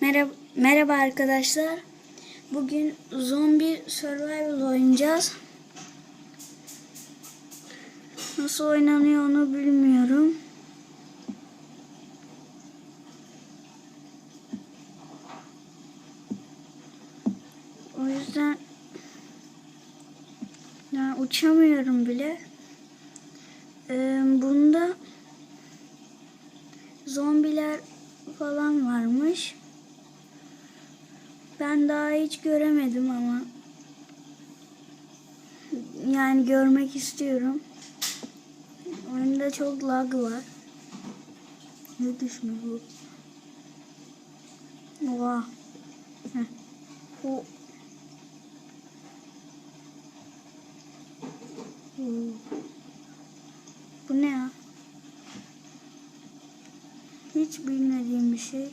Merhaba, merhaba arkadaşlar. Bugün zombi survival oynayacağız. Nasıl oynanıyor onu bilmiyorum. O yüzden yani uçamıyorum bile. Ee, bunda zombiler falan varmış. Ben daha hiç göremedim ama yani görmek istiyorum. Oyunda çok lag var. Ne düşme bu? Oha. Heh. O. Bu ne ya? Hiç bilmediğim bir şey.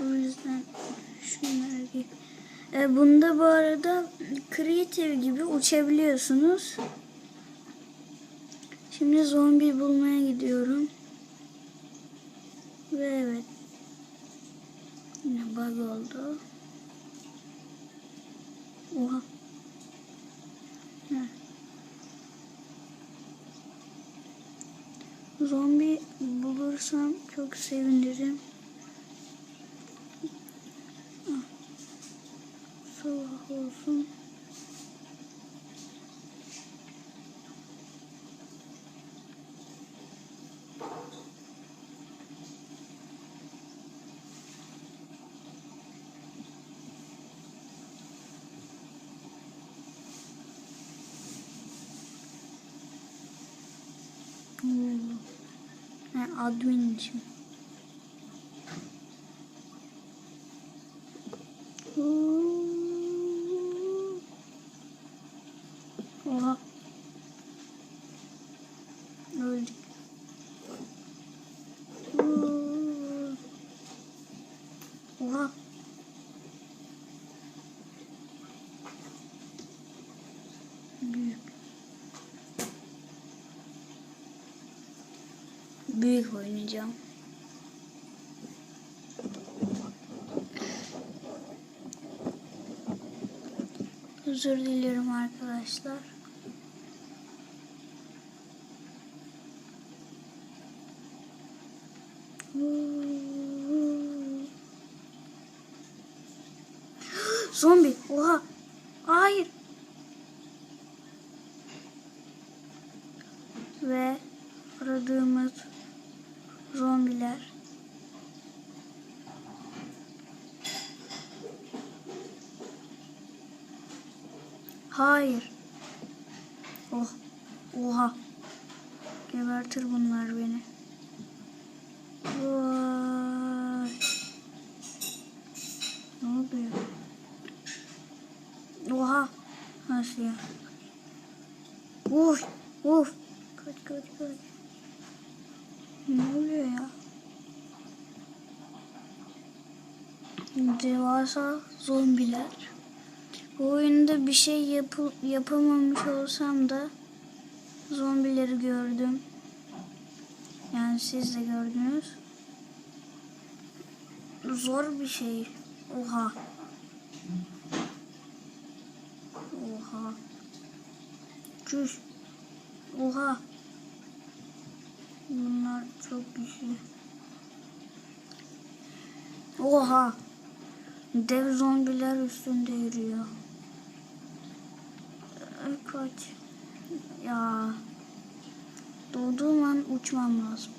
O yüzden şunları giy. E, bunda bu arada creative gibi uçabiliyorsunuz. Şimdi zombi bulmaya gidiyorum. Ve evet. Yine bug oldu. Oha. Heh. Zombi bulursam çok sevinirim. Olsun. Oo. Ha, admin için. Oha. Öldük. Oha. Büyük. Büyük oynayacağım. Özür dilerim arkadaşlar. Zombi. Oha. Hayır. Ve aradığımız zombiler. Hayır. Oh. Oha. Gebertir bunlar beni. Vay. Ne oluyor? Oha. Nasıl ya? Uf. Uf. Kaç kaç kaç. Ne oluyor ya? Devasa zombiler. Bu oyunda bir şey yapı yapamamış olsam da zombileri gördüm. Yani siz de gördünüz. Zor bir şey. Oha. Oha. Çüş. Oha. Bunlar çok güçlü. Oha. Dev zombiler üstünde yürüyor. Kaç. Ya. Doğduğum an uçmam lazım.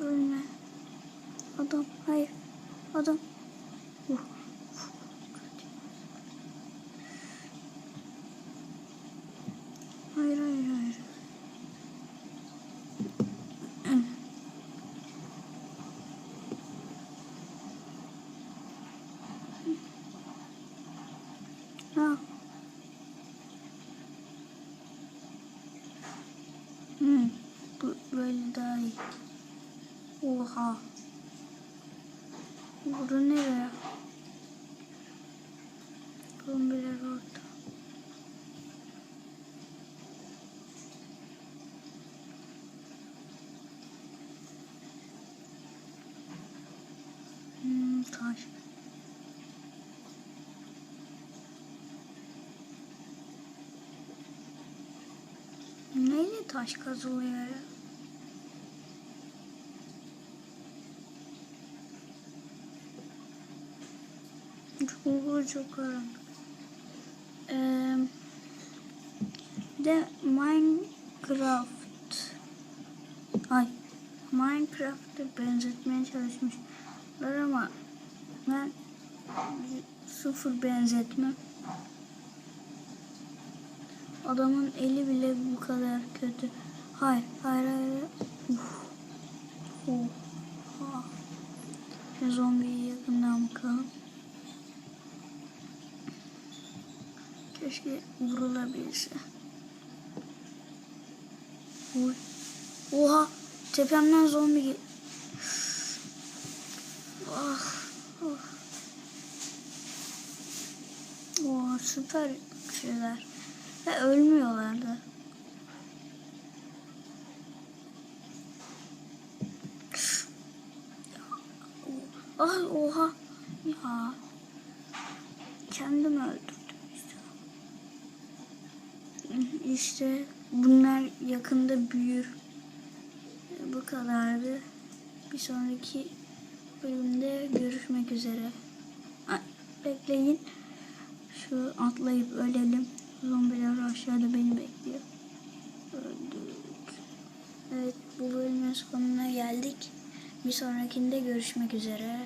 Ölme. Adam. Hayır. Adam. Uh. Hayır hayır hayır. Ha. Hmm. Bu böyle daha iyi. Oha. Burada nereye? Zombiler orada. Neyle taş kazılıyor ya? Çok çok karanlık. Ee, de Minecraft ay Minecraft'ı benzetmeye çalışmışlar ama ben sıfır benzetme. Adamın eli bile bu kadar kötü. Hayır, hayır, hayır. Uf. Oha. Şu zombiyi yakından bakalım. Keşke vurulabilse. Oy. Oha. Tepemden zombi gel. Ah. Oh. Oha süper şeyler. Ve ölmüyorlar da. Ah oha. Ya. Kendim öldürdüm işte. İşte bunlar yakında büyür. Bu kadardı. Bir sonraki bölümde görüşmek üzere. Bekleyin. Şu atlayıp ölelim. Zombiler aşağıda beni bekliyor. Öldük. Evet bu bölümün sonuna geldik. Bir sonrakinde görüşmek üzere.